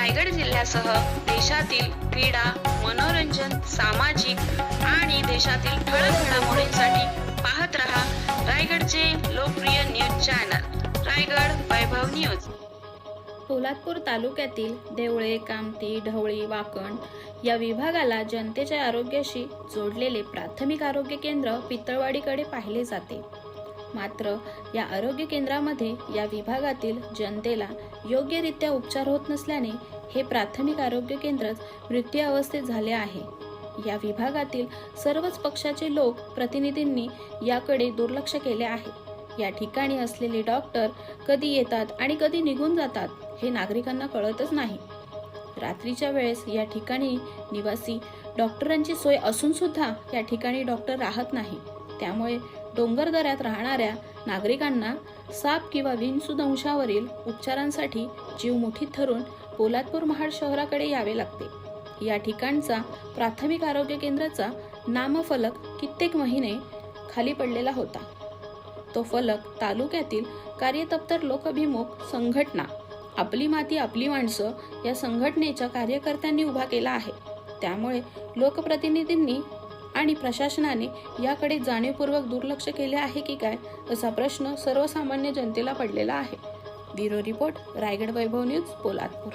रायगड जिल्ह्यासह देशातील क्रीडा मनोरंजन सामाजिक आणि देशातील ठळक घडामोडींसाठी पाहत रहा रायगडचे लोकप्रिय news channel Raigad Vaibhav news. Poladpur तालुक्यातील देवळे कामती ढवळी वाकण या विभागाला जनतेच्या आरोग्याशी जोडलेले प्राथमिक आरोग्य केंद्र पितळवाडीकडे पाहिले जाते. मात्र या आरोग्य केंद्रामध्ये या विभागातील जनतेला योग्यरित्या उपचार होत नसल्याने हे प्राथमिक आरोग्य केंद्रच मृत्यू अवस्थेत झाले आहे. या विभागातील सर्वच पक्षाचे लोक प्रतिनिधींनी याकडे दुर्लक्ष केले आहे. या ठिकाणी असलेले डॉक्टर कधी येतात आणि कधी निघून जातात हे नागरिकांना कळतच नाही. रात्रीच्या वेळेस या ठिकाणी निवासी डॉक्टरांची सोय असून सुद्धा या ठिकाणी डॉक्टर राहत नाही. त्यामुळे डोंगरदऱ्यात राहणाऱ्या नागरिकांना साप किंवा विंचूदंशावरील उपचारांसाठी जीव मुठीत धरून पोलादपूर महाड शहराकडे यावे लागते. या ठिकाणचा प्राथमिक आरोग्य केंद्राचा नामफलक कित्येक महिने खाली पडलेला होता. तो फलक तालुक्यातील कार्यतप्तर लोकभिमुख संघटना आपली माती आपली माणसं या संघटनेच्या कार्यकर्त्यांनी उभा केला आहे. त्यामुळे लोकप्रतिनिधींनी आणि प्रशासनाने याकडे जाणीवपूर्वक दुर्लक्ष केले आहे की काय असा प्रश्न सर्वसामान्य जनतेला पडलेला आहे. Bureau report Raigad Vaibhav news Poladpur.